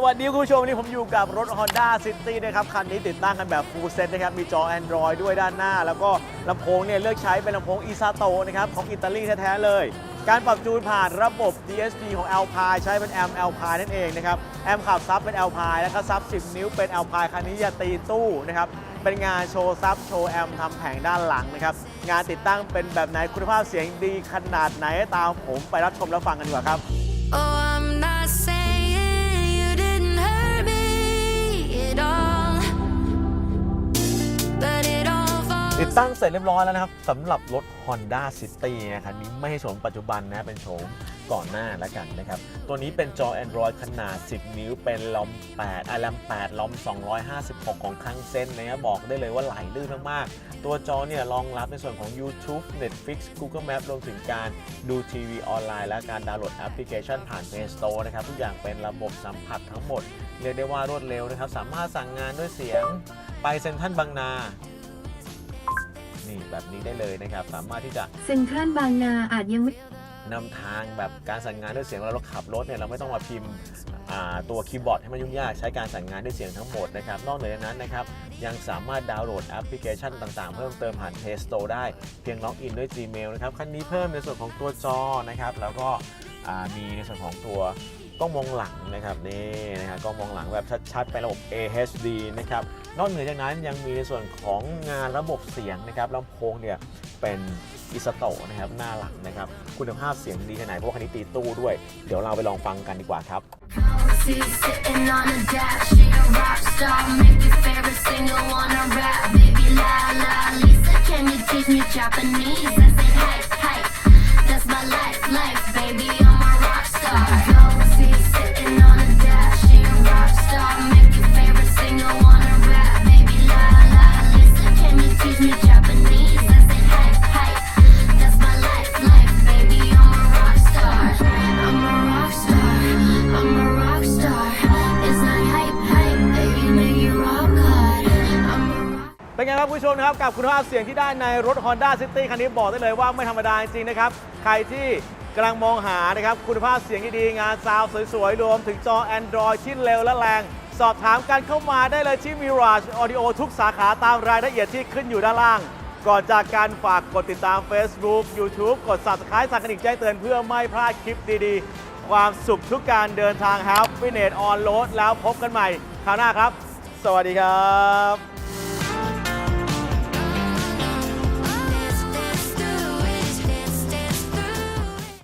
สวัสดีคุณผู้ชมวันนี้ผมอยู่กับรถ Honda City นะครับ คันนี้ติดตั้งกันแบบ full set นะครับ มีจอ Android ด้วยด้านหน้า แล้วก็ลำโพงเนี่ยเลือกใช้เป็นลำโพง Isato นะครับ ของอิตาลีแท้ๆเลย การปรับจูนผ่านระบบ DSP ของ Alpine ใช้เป็นแอม Alpine นั่นเองนะครับ แอมขับซับเป็น Alpine แล้วก็ซับ 10 นิ้วเป็น Alpine คันนี้จะตีตู้นะครับ เป็นงานโชว์ซับโชว์แอมทำแผงด้านหลังนะครับ งานติดตั้งเป็นแบบไหนคุณภาพเสียงดีขนาดไหนตามผมไปรับชมและฟังกันดีกว่าครับ ติดตั้งเสร็จเรียบร้อยแล้วนะครับสำหรับรถ Honda City นะครับนี้ไม่ใช่โฉมปัจจุบันนะเป็นโฉมก่อนหน้าแล้วกันนะครับ ตัวนี้เป็นจอ Android ขนาด 10 นิ้วเป็นลอม8อะแรม8ลอม 256 ของคังเซนนะบบอกได้เลยว่าไหลลื่นมากๆ ตัวจอเนี่ยรองรับในส่วนของ YouTube Netflix Google Map รวมถึงการดูทีวีออนไลน์ และการดาวน์โหลดแอปพลิเคชันผ่าน Play Store นะครับ ทุกอย่างเป็นระบบสัมผัสทั้งหมด เรียกได้ว่ารวดเร็วนะครับ สามารถสั่งงานด้วยเสียง ไปเซ็นทรัลบางนา นี่แบบนี้ได้เลยนะครับ สามารถที่จะเซ็นทรัลบางนาอาจยังไม่นำทางแบบการสั่งงานด้วยเสียงเวลาเราขับรถเนี่ยเราไม่ต้องมาพิมพ์อ่าตัวคีย์บอร์ดให้มันยุ่งยากใช้การสั่งงานด้วยเสียงทั้งหมดนะครับนอกเหนือจากนั้นนะครับยังสามารถดาวน์โหลดแอปพลิเคชันต่างๆ เพิ่มเติมผ่าน Play Store ได้เพียงล็อกอินด้วย Gmail นะครับคันนี้เพิ่มในส่วนของตัวจอนะครับแล้วก็อ่า มีในส่วนของตัวกล้องมองหลังนะครับนี่นะครับกล้องมองหลังแบบชัดๆ เป็นระบบ AHD นะครับนอกเหนือจากนั้นยังมีในส่วนของงานระบบเสียงนะครับลำโพงเนี่ยเป็นอิสโตนะครับหน้าหลังนะครับ คุณภาพเสียงดีขนาดไหนเพราะว่าคันนี้ตีตู้ด้วย เดี๋ยวเราไปลองฟังกันดีกว่าครับ She's เป็นไงครับผู้ชมนะครับกับคุณภาพเสียงที่ได้ในรถ Honda City คันนี้บอกได้เลยว่าไม่ธรรมดาจริงๆนะครับ ใครที่กำลังมองหานะครับคุณภาพเสียงที่ดีงานซาวด์สวยๆ รวมถึงจอ Android ที่เร็วและแรง สอบถามกันเข้ามาได้เลยที่ Mirage Audio ทุกสาขาตามรายละเอียดที่ขึ้นอยู่ด้านล่าง ก่อนจากการฝากกดติดตาม Facebook YouTube กด Subscribe สั่นกระดิ่งแจ้งเตือนเพื่อไม่พลาดคลิปดีๆ ความสุขทุกการเดินทาง Happiness on Road แล้วพบกันใหม่คราวหน้าครับ สวัสดีครับ